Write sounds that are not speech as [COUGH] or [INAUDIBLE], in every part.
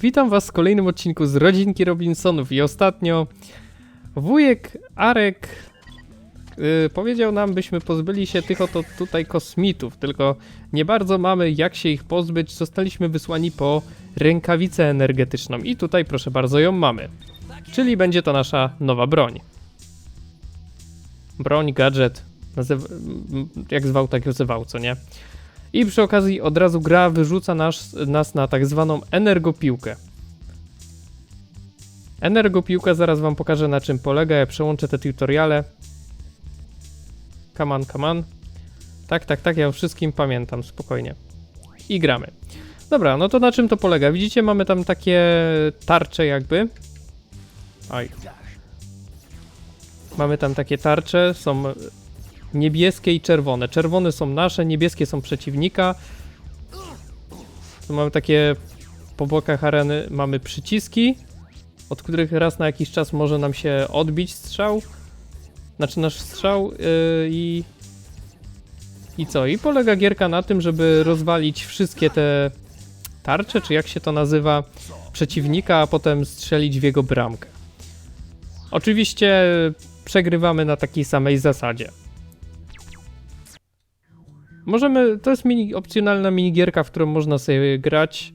Witam was w kolejnym odcinku z Rodzinki Robinsonów i ostatnio wujek Arek y, powiedział nam, byśmy pozbyli się tych oto tutaj kosmitów, tylko nie bardzo mamy jak się ich pozbyć, zostaliśmy wysłani po rękawicę energetyczną i tutaj proszę bardzo ją mamy, czyli będzie to nasza nowa broń. Broń, gadżet, jak zwał, tak zwał, co nie? I przy okazji od razu gra wyrzuca nas, nas na tak zwaną energopiłkę. Energopiłka zaraz wam pokażę na czym polega, ja przełączę te tutoriale. Come on. Tak, tak, tak, ja o wszystkim pamiętam, spokojnie. I gramy. Dobra, no to na czym to polega? Widzicie, mamy tam takie tarcze jakby. Oj. Mamy tam takie tarcze, są niebieskie i czerwone. Czerwone są nasze, niebieskie są przeciwnika. Tu mamy takie po bokach areny mamy przyciski, od których raz na jakiś czas może nam się odbić strzał. Znaczy nasz strzał yy, i i co? I polega gierka na tym, żeby rozwalić wszystkie te tarcze, czy jak się to nazywa, przeciwnika, a potem strzelić w jego bramkę. Oczywiście przegrywamy na takiej samej zasadzie. Możemy, to jest mini, opcjonalna minigierka, w którą można sobie grać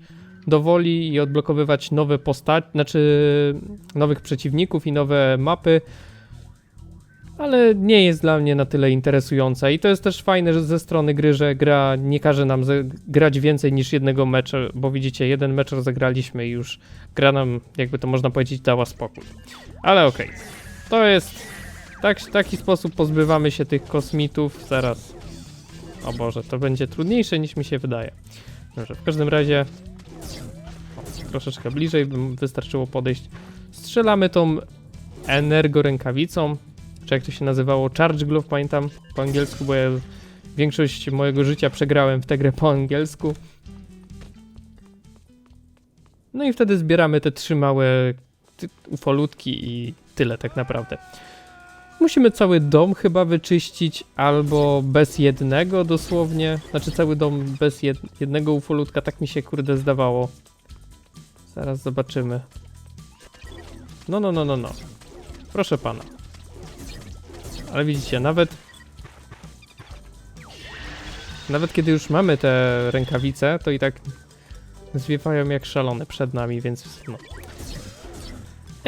do woli i odblokowywać nowe postaci, znaczy nowych przeciwników i nowe mapy, ale nie jest dla mnie na tyle interesująca i to jest też fajne że ze strony gry, że gra nie każe nam grać więcej niż jednego meczu, bo widzicie, jeden mecz rozegraliśmy i już gra nam, jakby to można powiedzieć, dała spokój. Ale okej, to jest, tak, w taki sposób pozbywamy się tych kosmitów, zaraz o Boże, to będzie trudniejsze niż mi się wydaje. Dobrze, w każdym razie troszeczkę bliżej bym wystarczyło podejść. Strzelamy tą energo rękawicą, czy jak to się nazywało, Charge Glove, pamiętam po angielsku, bo ja większość mojego życia przegrałem w tę grę po angielsku. No i wtedy zbieramy te trzy małe ufolutki i tyle tak naprawdę. Musimy cały dom chyba wyczyścić, albo bez jednego dosłownie. Znaczy cały dom bez jed jednego ufolutka, tak mi się kurde zdawało. Zaraz zobaczymy. No, no, no, no, no. Proszę pana. Ale widzicie, nawet... Nawet kiedy już mamy te rękawice, to i tak zwiewają jak szalone przed nami, więc no.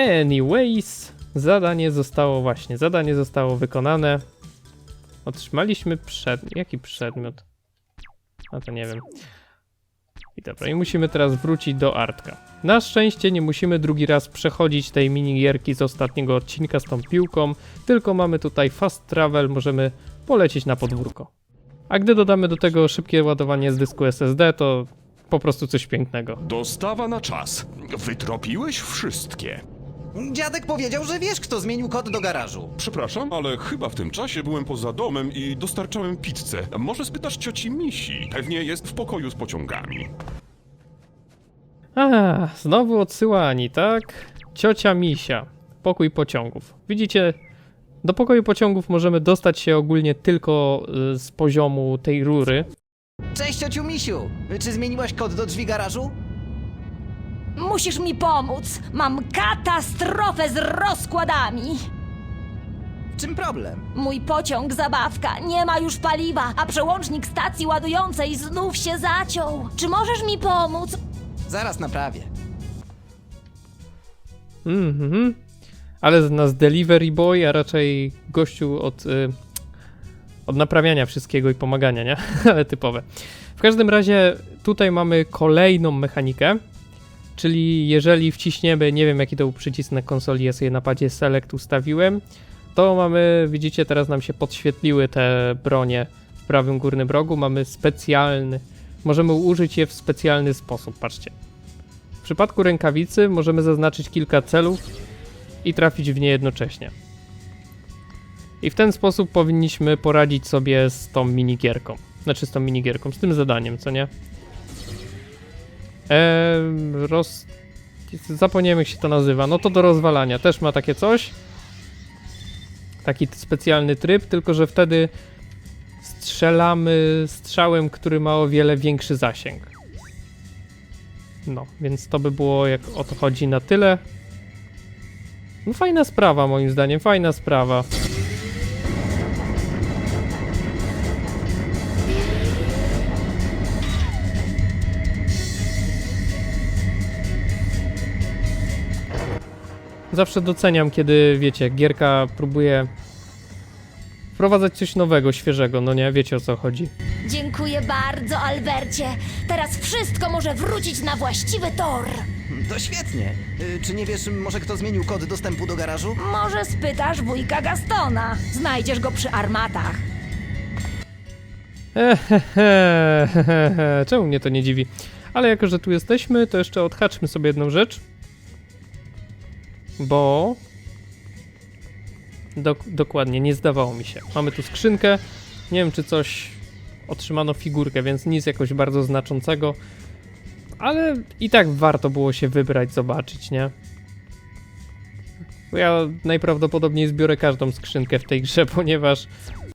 Anyways, zadanie zostało właśnie, zadanie zostało wykonane. Otrzymaliśmy przedmiot. Jaki przedmiot? No to nie wiem. I dobra, i musimy teraz wrócić do Artka. Na szczęście nie musimy drugi raz przechodzić tej minigierki z ostatniego odcinka z tą piłką, tylko mamy tutaj fast travel, możemy polecieć na podwórko. A gdy dodamy do tego szybkie ładowanie z dysku SSD, to po prostu coś pięknego. Dostawa na czas. Wytropiłeś wszystkie. Dziadek powiedział, że wiesz, kto zmienił kod do garażu. Przepraszam, ale chyba w tym czasie byłem poza domem i dostarczałem pizzę. Może spytasz cioci Misi? Pewnie jest w pokoju z pociągami. A, znowu odsyłani, tak? Ciocia Misia. Pokój pociągów. Widzicie, do pokoju pociągów możemy dostać się ogólnie tylko y, z poziomu tej rury. Cześć, ciociu Misiu! Czy zmieniłaś kod do drzwi garażu? Musisz mi pomóc! Mam katastrofę z rozkładami! W czym problem? Mój pociąg zabawka nie ma już paliwa, a przełącznik stacji ładującej znów się zaciął. Czy możesz mi pomóc? Zaraz naprawię. Mhm. Ale z nas delivery boy, a raczej gościu od, y, od naprawiania wszystkiego i pomagania, nie? [LAUGHS] Ale typowe. W każdym razie tutaj mamy kolejną mechanikę, czyli jeżeli wciśniemy, nie wiem jaki to był przycisk na konsoli, ja sobie na padzie select ustawiłem, to mamy, widzicie, teraz nam się podświetliły te bronie w prawym górnym rogu, mamy specjalny, możemy użyć je w specjalny sposób, patrzcie. W przypadku rękawicy możemy zaznaczyć kilka celów i trafić w nie jednocześnie. I w ten sposób powinniśmy poradzić sobie z tą minigierką. Znaczy z tą minigierką, z tym zadaniem, co nie? Eee, roz... Zapomniałem jak się to nazywa. No to do rozwalania też ma takie coś. Taki specjalny tryb, tylko że wtedy strzelamy strzałem, który ma o wiele większy zasięg. No, więc to by było jak o to chodzi na tyle. No fajna sprawa moim zdaniem, fajna sprawa. Zawsze doceniam, kiedy wiecie, gierka próbuje wprowadzać coś nowego, świeżego, no nie, wiecie o co chodzi. Dziękuję bardzo, Albercie. Teraz wszystko może wrócić na właściwy tor. To świetnie. Y, Czy nie wiesz, może kto zmienił kod dostępu do garażu? Może spytasz wujka Gastona. Znajdziesz go przy armatach. Ehehehe, czemu mnie to nie dziwi? Ale jako, że tu jesteśmy, to jeszcze odhaczmy sobie jedną rzecz. Bo... Dok dokładnie, nie zdawało mi się. Mamy tu skrzynkę. Nie wiem, czy coś... Otrzymano figurkę, więc nic jakoś bardzo znaczącego. Ale i tak warto było się wybrać, zobaczyć, nie? Ja najprawdopodobniej zbiorę każdą skrzynkę w tej grze, [LAUGHS] ponieważ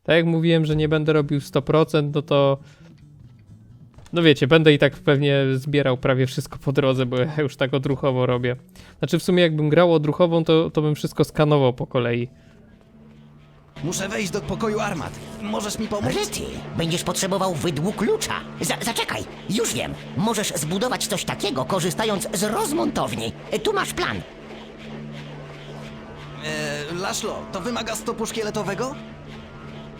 tak jak mówiłem, że nie będę robił 100%, no to. No wiecie, będę i tak pewnie zbierał prawie wszystko po drodze, bo ja już tak odruchowo robię. Znaczy, w sumie, jakbym grał odruchową, to, to bym wszystko skanował po kolei. Muszę wejść do pokoju armat. Możesz mi pomóc? Rety, będziesz potrzebował wydłu klucza. Za, zaczekaj, już wiem. Możesz zbudować coś takiego, korzystając z rozmontowni. Tu masz plan. E, Laszlo, to wymaga stopu szkieletowego?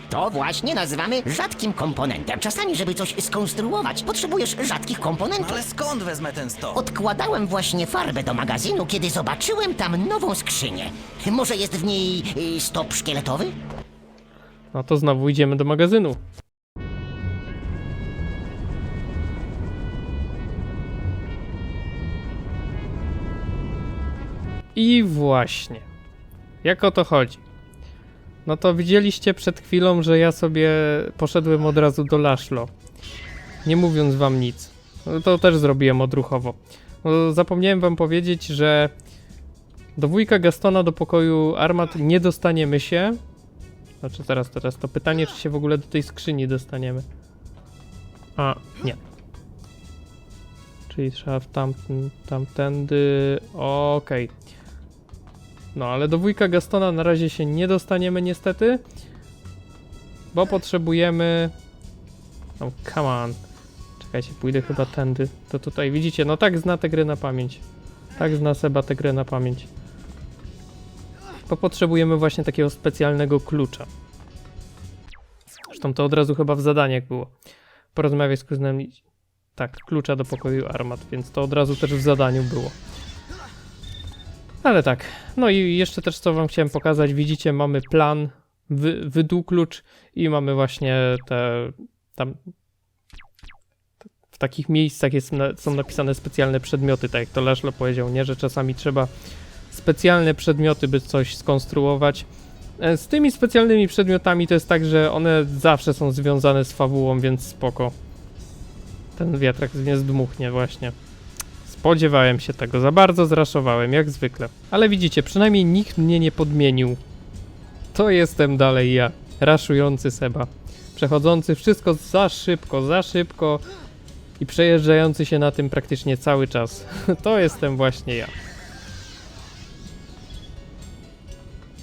To właśnie nazywamy rzadkim komponentem. Czasami, żeby coś skonstruować, potrzebujesz rzadkich komponentów. ale skąd wezmę ten stop? Odkładałem właśnie farbę do magazynu, kiedy zobaczyłem tam nową skrzynię. Może jest w niej y, stop szkieletowy? No to znowu idziemy do magazynu. I właśnie. Jak o to chodzi? No to widzieliście przed chwilą, że ja sobie poszedłem od razu do Laszlo. Nie mówiąc wam nic. To też zrobiłem odruchowo. No, zapomniałem wam powiedzieć, że do wujka Gastona do pokoju armat nie dostaniemy się, znaczy teraz, teraz to pytanie, czy się w ogóle do tej skrzyni dostaniemy. A, nie. Czyli trzeba w tamten, tamtędy... Okej. No, ale do wujka Gastona na razie się nie dostaniemy niestety. Bo potrzebujemy... No, come on. Czekajcie, pójdę chyba tędy. To tutaj, widzicie, no tak zna tę grę na pamięć. Tak zna Seba tę grę na pamięć. Bo potrzebujemy właśnie takiego specjalnego klucza. Zresztą to od razu chyba w zadaniach było. Porozmawiaj z kuzynem. Tak, klucza do pokoju armat, więc to od razu też w zadaniu było. Ale tak. No i jeszcze też co wam chciałem pokazać. Widzicie, mamy plan, wy, wydół klucz i mamy właśnie te tam w takich miejscach jest, są napisane specjalne przedmioty, tak jak to Laszlo powiedział, nie? Że czasami trzeba specjalne przedmioty, by coś skonstruować. E, Z tymi specjalnymi przedmiotami to jest tak, że one zawsze są związane z fabułą, więc spoko. Ten wiatrak nie zdmuchnie właśnie. Spodziewałem się tego, za bardzo zraszowałem, jak zwykle. Ale widzicie, przynajmniej nikt mnie nie podmienił. To jestem dalej ja, raszujący Seba. Przechodzący wszystko za szybko, za szybko i przejeżdżający się na tym praktycznie cały czas. [LAUGHS] To jestem właśnie ja.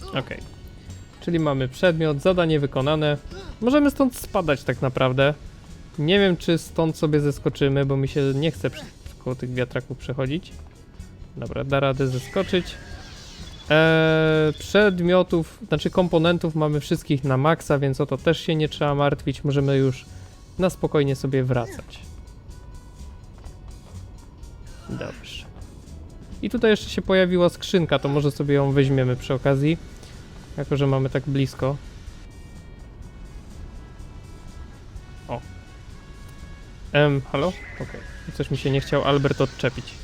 Okej. Czyli mamy przedmiot, zadanie wykonane. Możemy stąd spadać tak naprawdę. Nie wiem, czy stąd sobie zeskoczymy, bo mi się nie chce koło tych wiatraków przechodzić. Dobra, da radę zeskoczyć. Eee, przedmiotów, znaczy komponentów mamy wszystkich na maksa, więc o to też się nie trzeba martwić. Możemy już na spokojnie sobie wracać. Dobrze. I tutaj jeszcze się pojawiła skrzynka, to może sobie ją weźmiemy przy okazji. Jako, że mamy tak blisko. O. Em, halo? Okej. Coś mi się nie chciał Albert odczepić.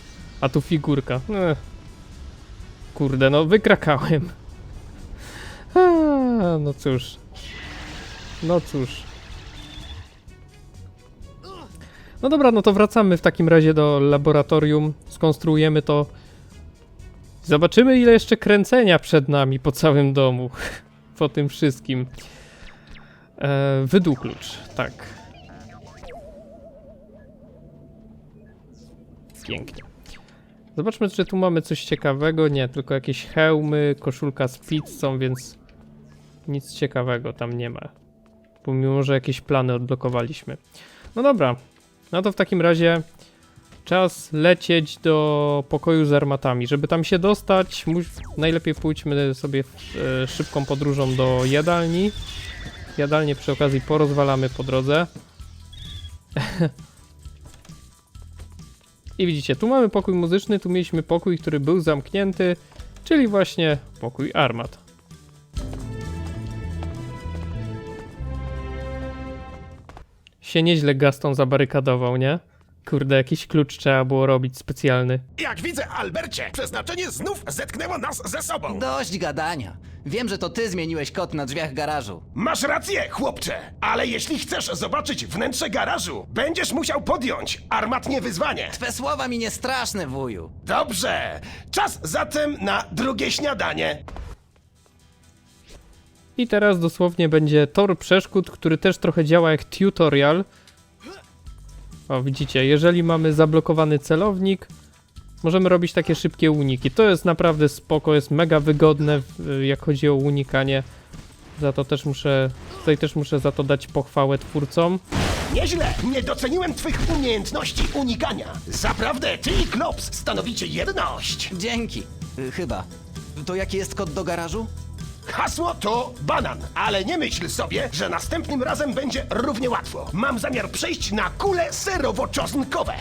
A tu figurka. Ech. Kurde, no wykrakałem. [LAUGHS] A, no cóż. No cóż. No dobra, no to wracamy w takim razie do laboratorium. Skonstruujemy to. Zobaczymy, ile jeszcze kręcenia przed nami po całym domu. [LAUGHS] po tym wszystkim. E, wydół klucz, tak. Pięknie. Zobaczmy, czy tu mamy coś ciekawego. Nie, tylko jakieś hełmy, koszulka z pizzą, więc nic ciekawego tam nie ma. Pomimo, że jakieś plany odblokowaliśmy. No dobra, no to w takim razie czas lecieć do pokoju z armatami. Żeby tam się dostać, najlepiej pójdźmy sobie e, szybką podróżą do jadalni. Jadalnię przy okazji porozwalamy po drodze. [LAUGHS] I widzicie, tu mamy pokój muzyczny, tu mieliśmy pokój, który był zamknięty, czyli właśnie pokój armat. Się nieźle Gaston zabarykadował, nie? Kurde, jakiś klucz trzeba było robić specjalny. Jak widzę, Albercie, przeznaczenie znów zetknęło nas ze sobą. Dość gadania. Wiem, że to ty zmieniłeś kod na drzwiach garażu. Masz rację, chłopcze, ale jeśli chcesz zobaczyć wnętrze garażu, będziesz musiał podjąć armatnie wyzwanie. Twe słowa mi nie straszne, wuju. Dobrze, czas zatem na drugie śniadanie. I teraz dosłownie będzie tor przeszkód, który też trochę działa jak tutorial. O, widzicie, jeżeli mamy zablokowany celownik, możemy robić takie szybkie uniki. To jest naprawdę spoko, jest mega wygodne, jak chodzi o unikanie. Za to też muszę, tutaj też muszę za to dać pochwałę twórcom. Nieźle, nie doceniłem twych umiejętności unikania. Zaprawdę, ty i Klops stanowicie jedność. Dzięki. Y, chyba. To jaki jest kod do garażu? Hasło to banan, ale nie myśl sobie, że następnym razem będzie równie łatwo. Mam zamiar przejść na kule serowo-czosnkowe.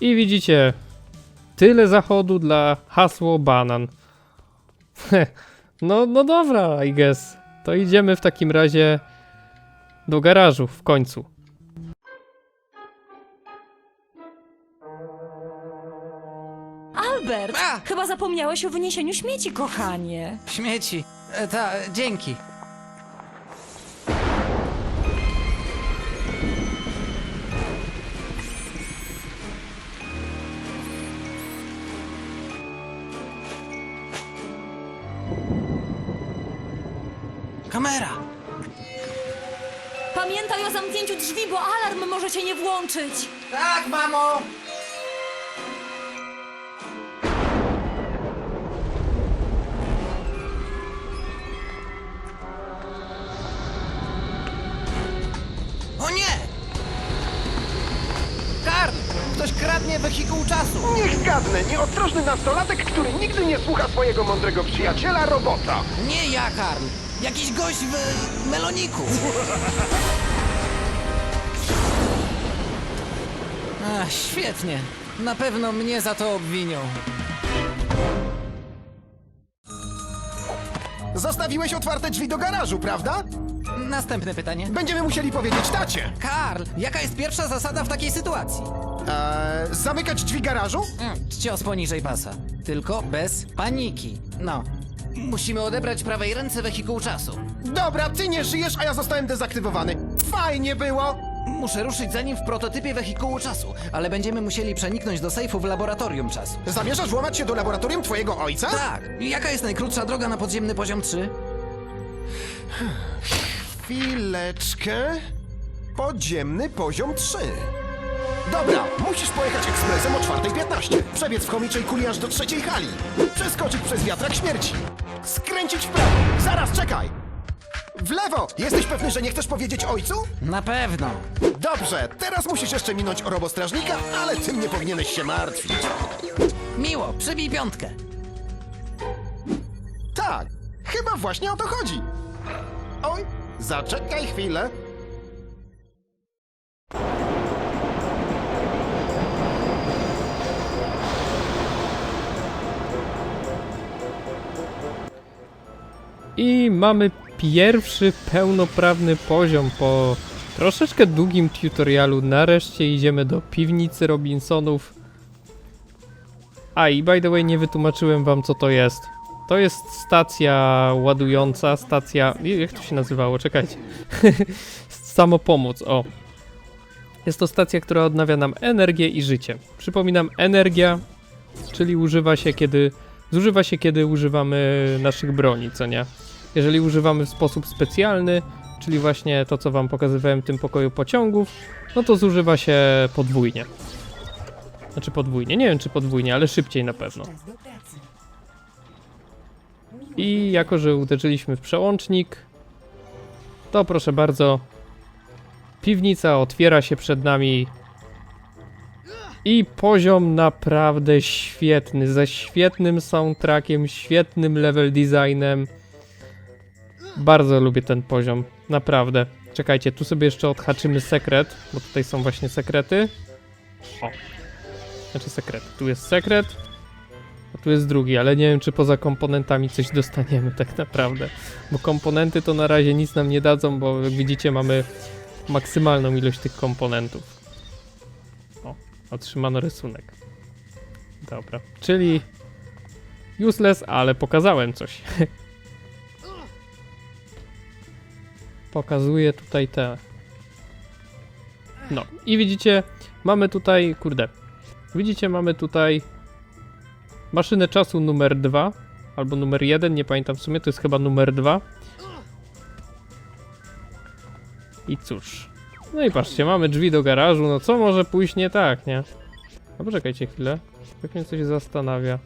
I widzicie, tyle zachodu dla hasło banan. [LAUGHS] no, no dobra, I guess. To idziemy w takim razie do garażu w końcu. Chyba zapomniałeś o wyniesieniu śmieci, kochanie. Śmieci. E, ta, dzięki. Kamera! Pamiętaj o zamknięciu drzwi, bo alarm może się nie włączyć. Tak, mamo! Ktoś kradnie wehikuł czasu! Niech zgadnę, nieostrożny nastolatek, który nigdy nie słucha swojego mądrego przyjaciela, robota. Nie ja, Karl! Jakiś gość w meloniku! Ach, świetnie. Na pewno mnie za to obwinią. Zostawiłeś otwarte drzwi do garażu, prawda? Następne pytanie. Będziemy musieli powiedzieć tacie. Karl, jaka jest pierwsza zasada w takiej sytuacji? Eee, zamykać drzwi garażu? Mm, Cios poniżej pasa. Tylko bez paniki. No. Musimy odebrać prawej ręce wehikuł czasu. Dobra, ty nie żyjesz, a ja zostałem dezaktywowany. Fajnie było! Muszę ruszyć za nim w prototypie wehikułu czasu, ale będziemy musieli przeniknąć do sejfu w laboratorium czasu. Zamierzasz włamać się do laboratorium twojego ojca? Tak! Jaka jest najkrótsza droga na podziemny poziom 3? Chwileczkę. Podziemny poziom 3. Dobra, musisz pojechać ekspresem o 4.15. Przebiec w chomiczej kuli aż do trzeciej hali. Przeskoczyć przez wiatrak śmierci. Skręcić w prawo. Zaraz, czekaj. W lewo! Jesteś pewny, że nie chcesz powiedzieć ojcu? Na pewno. Dobrze, teraz musisz jeszcze minąć robostrażnika, ale tym nie powinieneś się martwić. Miło, przybij piątkę. Tak, chyba właśnie o to chodzi. Oj, zaczekaj chwilę. I mamy pierwszy pełnoprawny poziom po troszeczkę długim tutorialu. Nareszcie idziemy do piwnicy Robinsonów. A i by the way nie wytłumaczyłem wam co to jest. To jest stacja ładująca, stacja... Jak to się nazywało? Czekajcie. [LAUGHS] Samopomoc, o. Jest to stacja, która odnawia nam energię i życie. Przypominam, energia, czyli używa się kiedy... Zużywa się kiedy używamy naszych broni, co nie? Jeżeli używamy w sposób specjalny, czyli właśnie to, co wam pokazywałem w tym pokoju pociągów, no to zużywa się podwójnie. Znaczy podwójnie, nie wiem czy podwójnie, ale szybciej na pewno. I jako, że uderzyliśmy w przełącznik, to proszę bardzo, piwnica otwiera się przed nami i poziom naprawdę świetny, ze świetnym soundtrackiem, świetnym level designem. Bardzo lubię ten poziom, naprawdę. Czekajcie, tu sobie jeszcze odhaczymy sekret, bo tutaj są właśnie sekrety. O, znaczy sekret. Tu jest sekret, a tu jest drugi, ale nie wiem, czy poza komponentami coś dostaniemy tak naprawdę. Bo komponenty to na razie nic nam nie dadzą, bo jak widzicie mamy maksymalną ilość tych komponentów. O, otrzymano rysunek. Dobra, czyli useless, ale pokazałem coś. [LAUGHS] Pokazuję tutaj te. No i widzicie, mamy tutaj, kurde, widzicie, mamy tutaj maszynę czasu numer 2 albo numer 1, nie pamiętam w sumie, to jest chyba numer 2. I cóż. No i patrzcie, mamy drzwi do garażu, no co może pójść nie tak, nie? No poczekajcie chwilę, jak mnie coś zastanawia.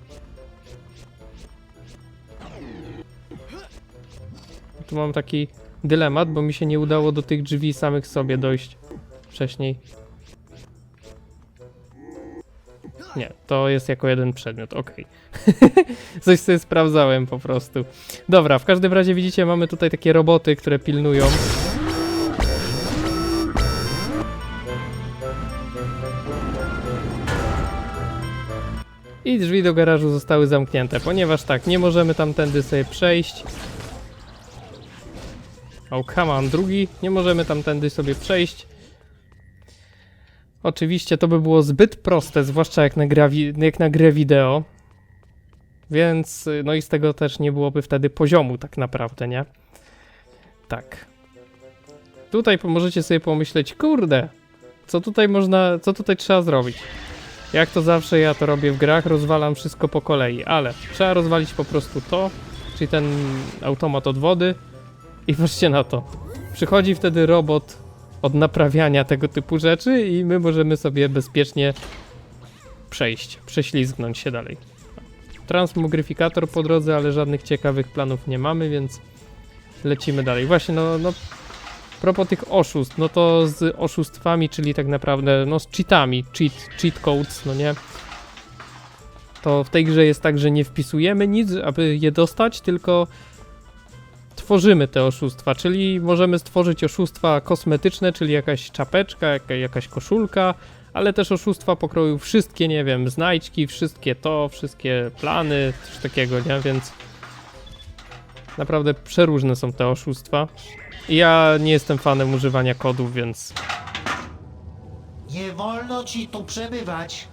Tu mam taki dylemat, bo mi się nie udało do tych drzwi samych sobie dojść wcześniej. Nie, to jest jako jeden przedmiot, okej. [LAUGHS] Coś sobie sprawdzałem po prostu. Dobra, w każdym razie widzicie, mamy tutaj takie roboty, które pilnują. I drzwi do garażu zostały zamknięte, ponieważ tak, nie możemy tamtędy sobie przejść. O, come on, drugi. Nie możemy tamtędy sobie przejść. Oczywiście to by było zbyt proste, zwłaszcza jak na, gra jak na grę wideo. Więc, y, no i z tego też nie byłoby wtedy poziomu tak naprawdę, nie? Tak. Tutaj możecie sobie pomyśleć, kurde, co tutaj można, co tutaj trzeba zrobić? Jak to zawsze ja to robię w grach, rozwalam wszystko po kolei, ale trzeba rozwalić po prostu to, czyli ten automat od wody i patrzcie na to. Przychodzi wtedy robot od naprawiania tego typu rzeczy i my możemy sobie bezpiecznie przejść, prześlizgnąć się dalej. Transmogryfikator po drodze, ale żadnych ciekawych planów nie mamy, więc lecimy dalej. Właśnie, no, no propos tych oszustw, no to z oszustwami, czyli tak naprawdę, no z cheatami, cheat, cheat codes, no nie? To w tej grze jest tak, że nie wpisujemy nic, aby je dostać, tylko tworzymy te oszustwa, czyli możemy stworzyć oszustwa kosmetyczne, czyli jakaś czapeczka, jaka, jakaś koszulka, ale też oszustwa pokroju wszystkie, nie wiem, znajdźki, wszystkie to, wszystkie plany, coś takiego, nie? Więc naprawdę przeróżne są te oszustwa. Ja nie jestem fanem używania kodów, więc Nie wolno ci tu przebywać.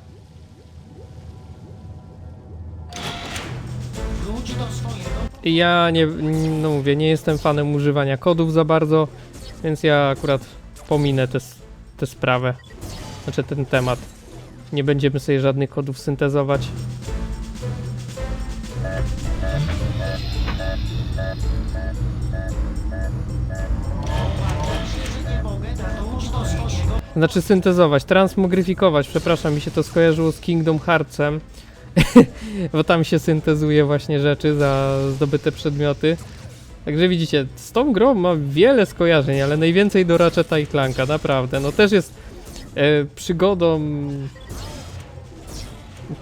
Wróć do swojego ja nie, no mówię, nie jestem fanem używania kodów za bardzo, więc ja akurat pominę tę tę sprawę, znaczy ten temat. Nie będziemy sobie żadnych kodów syntezować. Znaczy syntezować, transmogryfikować, przepraszam, mi się to skojarzyło z Kingdom Heartsem, [LAUGHS] bo tam się syntezuje właśnie rzeczy za zdobyte przedmioty. Także widzicie, z tą grą ma wiele skojarzeń, ale najwięcej do Ratcheta i Clanka, naprawdę. No też jest e, przygodą,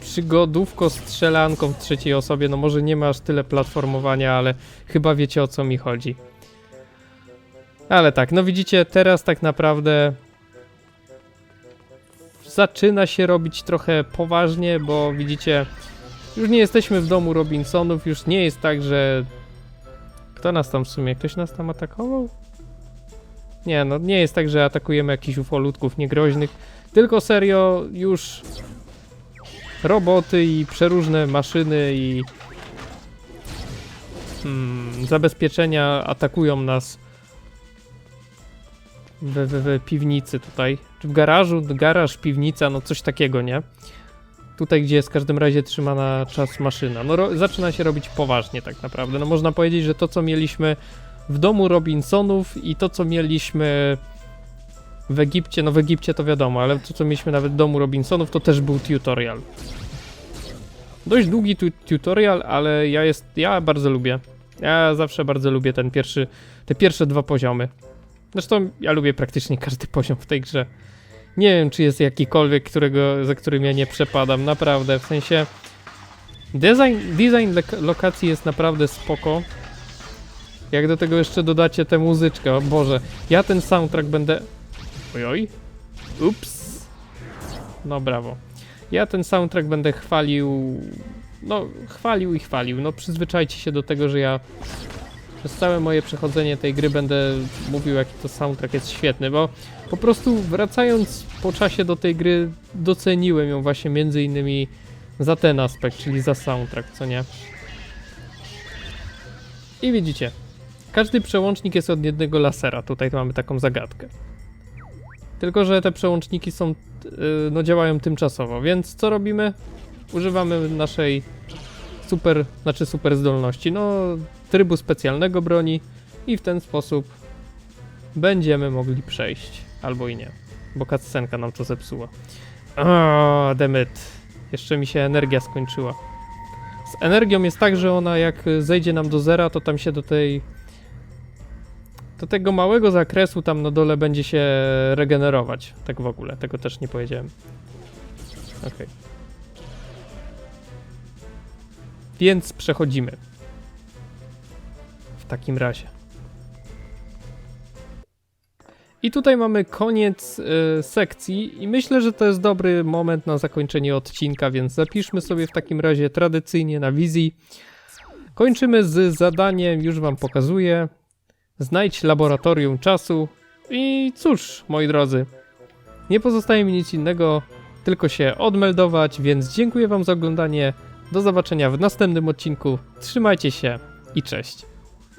przygodówko strzelanką w trzeciej osobie, no może nie ma aż tyle platformowania, ale chyba wiecie o co mi chodzi. Ale tak, no widzicie, teraz tak naprawdę zaczyna się robić trochę poważnie, bo widzicie, już nie jesteśmy w domu Robinsonów, już nie jest tak, że. Kto nas tam w sumie? Ktoś nas tam atakował? Nie, no nie jest tak, że atakujemy jakichś ufolutków niegroźnych, tylko serio już roboty i przeróżne maszyny i mm, zabezpieczenia atakują nas w, w, w piwnicy tutaj, czy w garażu, garaż, piwnica, no coś takiego, nie? Tutaj, gdzie jest w każdym razie trzymana czas maszyna. No zaczyna się robić poważnie tak naprawdę. No można powiedzieć, że to co mieliśmy w domu Robinsonów i to co mieliśmy w Egipcie, no w Egipcie to wiadomo, ale to co mieliśmy nawet w domu Robinsonów, to też był tutorial. Dość długi tu tutorial, ale ja jest, ja bardzo lubię. Ja zawsze bardzo lubię ten pierwszy, te pierwsze dwa poziomy. Zresztą ja lubię praktycznie każdy poziom w tej grze. Nie wiem, czy jest jakikolwiek, którego, za którym ja nie przepadam, naprawdę, w sensie... Design, design lokacji jest naprawdę spoko. Jak do tego jeszcze dodacie tę muzyczkę, o Boże, ja ten soundtrack będę... Ojoj. Ups. No brawo. Ja ten soundtrack będę chwalił... No, chwalił i chwalił. No, przyzwyczajcie się do tego, że ja przez całe moje przechodzenie tej gry będę mówił, jaki to soundtrack jest świetny, bo po prostu wracając po czasie do tej gry, doceniłem ją właśnie między innymi za ten aspekt, czyli za soundtrack, co nie? I widzicie, każdy przełącznik jest od jednego lasera. Tutaj mamy taką zagadkę. Tylko, że te przełączniki są, yy, no działają tymczasowo, więc co robimy? Używamy naszej super, znaczy super zdolności, no trybu specjalnego broni i w ten sposób będziemy mogli przejść. Albo i nie, bo cutscenka nam to zepsuła. O, demet. Jeszcze mi się energia skończyła. Z energią jest tak, że ona jak zejdzie nam do zera, to tam się do tej do tego małego zakresu tam na dole będzie się regenerować. Tak w ogóle, tego też nie powiedziałem. Okej. Więc przechodzimy. Takim razie. I tutaj mamy koniec y, sekcji i myślę, że to jest dobry moment na zakończenie odcinka, więc zapiszmy sobie w takim razie tradycyjnie na wizji. Kończymy z zadaniem, już wam pokazuję. Znajdź laboratorium czasu i cóż, moi drodzy, nie pozostaje mi nic innego, tylko się odmeldować, więc dziękuję wam za oglądanie. Do zobaczenia w następnym odcinku. Trzymajcie się i cześć.